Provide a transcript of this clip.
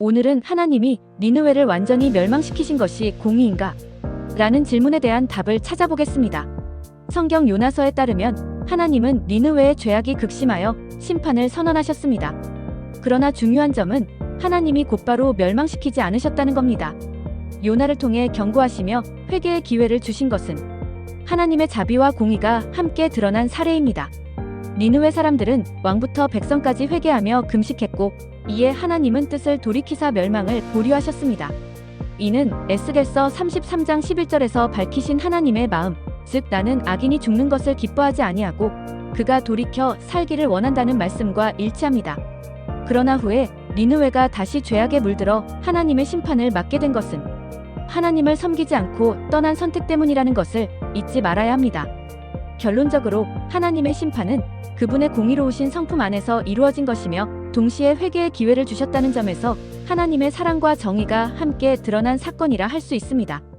오늘은 하나님이 니느웨를 완전히 멸망시키신 것이 공의인가? 라는 질문에 대한 답을 찾아보겠습니다. 성경 요나서에 따르면 하나님은 니느웨의 죄악이 극심하여 심판을 선언하셨습니다. 그러나 중요한 점은 하나님이 곧바로 멸망시키지 않으셨다는 겁니다. 요나를 통해 경고하시며 회개의 기회를 주신 것은 하나님의 자비와 공의가 함께 드러난 사례입니다. 니느웨 사람들은 왕부터 백성까지 회개하며 금식했고 이에 하나님은 뜻을 돌이키사 멸망을 보류하셨습니다. 이는 에스겔서 33장 11절에서 밝히신 하나님의 마음, 즉 나는 악인이 죽는 것을 기뻐하지 아니하고 그가 돌이켜 살기를 원한다는 말씀과 일치합니다. 그러나 후에 니느웨가 다시 죄악에 물들어 하나님의 심판을 맞게 된 것은 하나님을 섬기지 않고 떠난 선택 때문이라는 것을 잊지 말아야 합니다. 결론적으로 하나님의 심판은 그분의 공의로우신 성품 안에서 이루어진 것이며 동시에 회개의 기회를 주셨다는 점에서 하나님의 사랑과 정의가 함께 드러난 사건이라 할 수 있습니다.